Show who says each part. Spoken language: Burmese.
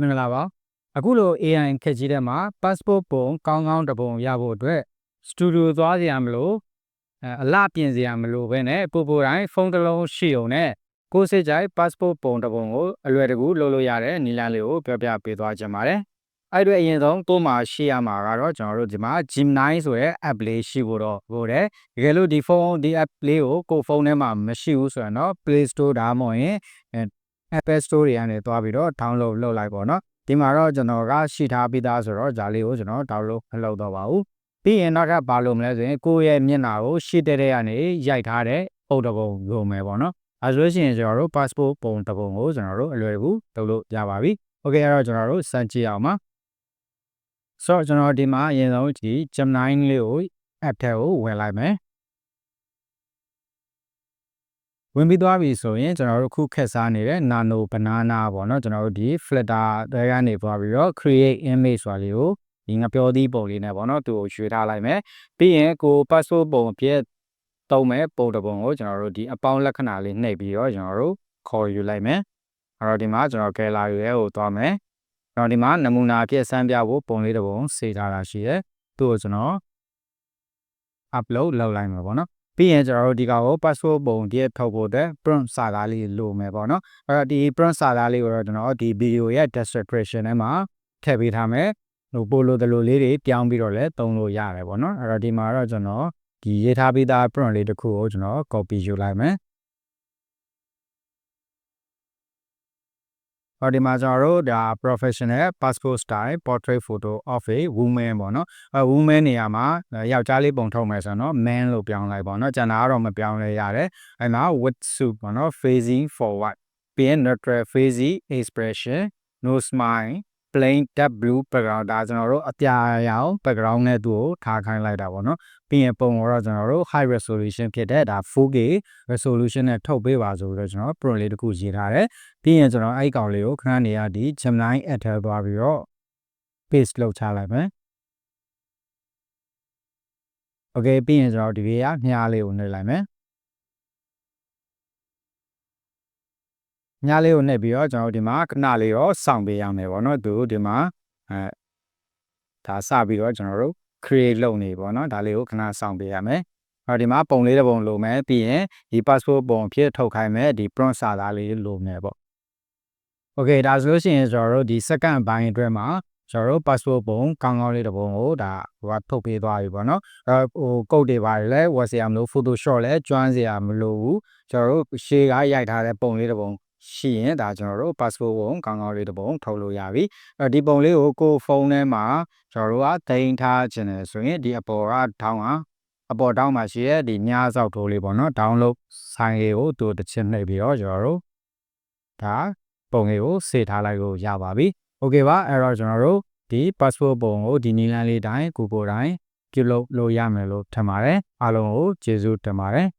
Speaker 1: မင်္ဂလာပါအခုလို AI ခက်ကြီးတဲ့မှာ passport ပုံကောင်းကောင်းတစ်ပုံရဖို့အတွက် studio သွားစရာမလိုအဲအလှပြင်စရာမလိုပဲနဲ့ပို့ပို့တိုင်းဖုန်းတစ်လုံးရှိုံနဲ့ကိုယ်စစ်ကြိုက် passport ပုံတစ်ပုံကိုအလွယ်တကူလုပ်လို့ရတဲ့နည်းလမ်းလေးကိုပြောပြပေးသွားချင်ပါတယ်အဲ့အတွက်အရင်ဆုံးကိုယ်မှာရှိရမှာကတော့ကျွန်တော်တို့ဒီမှာ Gemini ဆိုတဲ့ app လေးရှိဖို့တော့ဟိုတယ်တကယ်လို့ဒီဖုန်းဒီ app လေးကိုကိုယ်ဖုန်းထဲမှာမရှိဘူးဆိုရင်တော့ Play Store ဒါမှမဟုတ်ရင် Apple Store တွေကနေသွားပြီးတော့ download လုပ်လိုက်ပေါ့နော်ဒီမှာတော့ကျွန်တော်ကရှိထားပြီးသားဆိုတော့ဒါလေးကိုကျွန်တော် download မလုပ်တော့ပါဘူးပြီးရင်နောက်ထပ်ပါလို့မလဲဆိုရင်ကိုယ့်ရဲ့မျက်နှာကိုရှေ့တဲ့တဲ့ကနေရိုက်ထားတဲ့ပုံတပုံလိုမယ်ပေါ့နော်အဲဆိုလို့ရှိရင်ကျွန်တော်တို့ passport ပုံတပုံကိုကျွန်တော်တို့အလွယ်တကူလုပ်လို့ရပါပြီ okay အဲ့တော့ကျွန်တော်တို့စမ်းကြည့်အောင်ပါဆိုတော့ကျွန်တော်ဒီမှာအရင်ဆုံးဒီ Gemini လေးကို app ထဲကိုဝင်လိုက်မယ် ဝင်ပြီးသွားပြီဆိုရင်ကျွန်တော်တို့ခုခက်စားနေတဲ့ nano banana ပေါ့နော်ကျွန်တော်တို့ဒီ flitter တွေကနေပွားပြီးတော့ create image ဆိုတာလေးကိုဒီငပြောသီးပုံလေးနဲ့ပေါ့နော်သူ့ကိုရွှေ့ထားလိုက်မယ်ပြီးရင်ကို passport ပုံအဖြစ်သုံးမဲ့ပုံတစ်ပုံကိုကျွန်တော်တို့ဒီအပေါင်းလက္ခဏာလေးနှိပ်ပြီးတော့ကျွန်တော်တို့ခေါ်ယူလိုက်မယ်အဲ့တော့ဒီမှာကျွန်တော် gallery ရဲ့ကိုသွားမယ်ကျွန်တော်ဒီမှာနမူနာအဖြစ်စမ်းပြဖို့ပုံလေးတစ်ပုံစေထားတာရှိရဲသူ့ကိုကျွန်တော် upload လုပ်လိုက်မှာပေါ့နော် ပြီးရင်ကျွန်တော်တို့ဒီကောင်ကို passport ပုံတည်းထုတ်ဖို့အတွက် prompt စာသားလေးလိုမယ်ပေါ့နော်အဲ့တော့ဒီ prompt စာသားလေးကိုတော့ကျွန်တော်ဒီ video ရဲ့ description ထဲမှာထည့်ပေးထားမယ်ဟိုပို့လို့တလို့လေးတွေပြောင်းပြီးတော့လည်းသုံးလို့ရတယ်ပေါ့နော်အဲ့တော့ဒီမှာတော့ကျွန်တော်ဒီရေးထားပြီးသား prompt လေးတစ်ခုကိုကျွန်တော် copy ယူလိုက်မယ် ဟောဒီမှာကျွန်တော်တို့ဒါ professional passport style portrait photo of a woman ပေါ့နော်အဲ woman နေရာမှာယောက်ျားလေးပုံထုတ်မယ်ဆိုတော့ man လို့ပြောင်းလိုက်ပေါ့နော်ကျန်တာကတော့မပြောင်းလဲရတယ်အဲမှာ with suit ပေါ့နော် facing forward ပြီးရင် neutral facing expression no smile plain dark blue background ဒါကျွန်တော်တို့အပြာရောင် background နဲ့သူ့ကိုထားခိုင်းလိုက်တာပေါ့နော်ပြီးရင်ပုံတော့ကျွန်တော်တို့ high resolution ဖြစ်တဲ့ဒါ 4K resolution နဲ့ထုတ်ပေးပါဆိုပြီးတော့ကျွန်တော် pro လေးတစ်ခုရေးထားတယ်ပြီးရင်ကျွန်တော်အဲ့ကောင်လေးကိုခဏနေရဒီ Gemini add ထဲသွားပြီးတော့ paste လုပ်ချလိုက်မယ် Okay ပြီးရင်ကျွန်တော်ဒီဘေးကမြားလေးကိုနှိပ်လိုက်မယ် ညလေးကိုနှိပ်ပြီးတော့ကျွန်တော်တို့ဒီမှာခဏလေးတော့စောင့်ပေးရမယ်ပေါ့နော်သူဒီမှာအဲဒါစပြီးတော့ကျွန်တော်တို့ create လုပ်နေပေါ့နော်ဒါလေးကိုခဏစောင့်ပေးရမယ်အော်ဒီမှာပုံလေးတစ်ပုံလိုမယ်ပြီးရင်ဒီ passport ပုံအဖြစ်ထုတ်ခိုင်းမယ်ဒီ prompt စာသားလေးလိုမယ်ပေါ့ Okay ဒါဆိုလို့ရှိရင်ကျွန်တော်တို့ဒီ second ဘိုင်းအတွက်မှာကျွန်တော်တို့ passport ပုံကောင်းကောင်းလေးတစ်ပုံကိုဒါဟိုကထုတ်ပေးသွားပြီပေါ့နော်အဲဟိုကုတ်တွေပါတယ်လဲဝယ်စရာမလို Photoshop လဲကျွမ်းစရာမလိုဘူးကျွန်တော်တို့ရှေ့ကရိုက်ထားတဲ့ပုံလေးတစ်ပုံ ရှိရင်ဒါကျွန်တော်တို့ passport ပုံကောင်းကောင်းလေးတစ်ပုံထုတ်လို့ရပြီအဲ့ဒီပုံလေးကိုကိုယ်ဖုန်းထဲမှာကျွန်တော်တို့ကဒိန်းထားခြင်းလေဆိုရင်ဒီအပေါ်ကထောင်းအောင်အပေါ်တောင်းမှာရှိရဲ့ဒီညာဆောက်ထိုးလေးပေါ့နော် download ဆိုင်လေးကိုသူတစ်ချက်နှိပ်ပြီးတော့ကျွန်တော်တို့ဒါပုံလေးကိုစေထားလိုက်လို့ရပါပြီ။ Okay ပါအဲ့တော့ကျွန်တော်တို့ဒီ passport ပုံကိုဒီနည်းလမ်းလေးတိုင်းကိုကိုတိုင်းပြုလုပ်လို့ရမယ်လို့ထင်ပါတယ်။အားလုံးကိုကျေးဇူးတင်ပါတယ်။